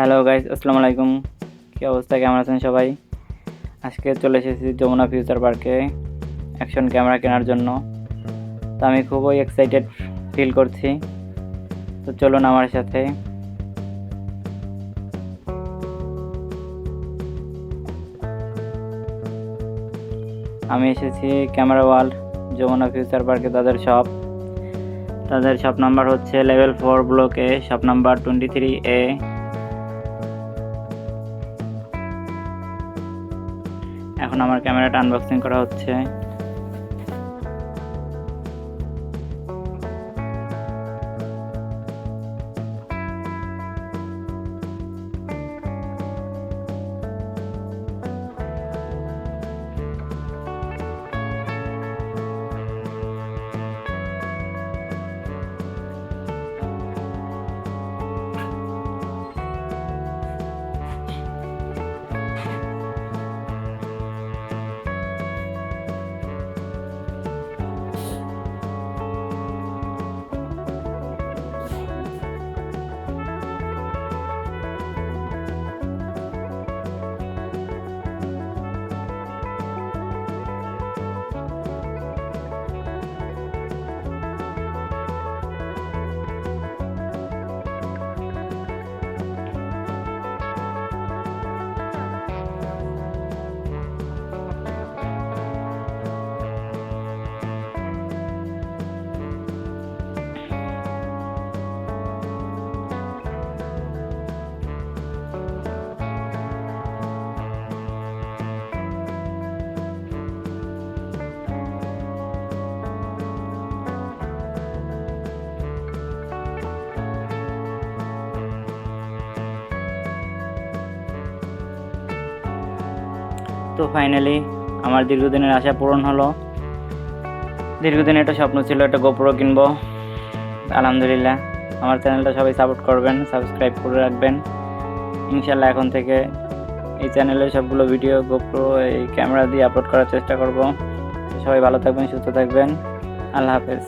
Hello guys, আসসালামু আলাইকুম। কী অবস্থা? কেমন আছেন সবাই? আজকে চলে এসেছি যমুনা ফিউচার পার্কে অ্যাকশন ক্যামেরা কেনার জন্য। তো আমি খুবই এক্সাইটেড ফিল করছি। তো চলুন আমার সাথে। আমি এসেছি ক্যামেরা ওয়ার্ল্ড যমুনা ফিউচার পার্কে, তাদের শপ তাদের শপ নাম্বার হচ্ছে লেভেল ফোর ব্লকে shop number twenty three A এখন আমার ক্যামেরাটা আনবক্সিং করা হচ্ছে। তো ফাইনালি আমার দীর্ঘদিনের আশা পূরণ হলো। দীর্ঘদিন একটা স্বপ্ন ছিল একটা গোপ্রো কিনবো। আলহামদুলিল্লাহ। আমার চ্যানেলটা সবাই সাপোর্ট করবেন সাবস্ক্রাইব করে রাখবেন। ইনশাল্লাহ এখন থেকে এই চ্যানেলে সবগুলো ভিডিও গোপ্রো এই ক্যামেরা দিয়ে আপলোড করার চেষ্টা করব। সবাই ভালো থাকবেন, সুস্থ থাকবেন। আল্লাহ হাফেজ।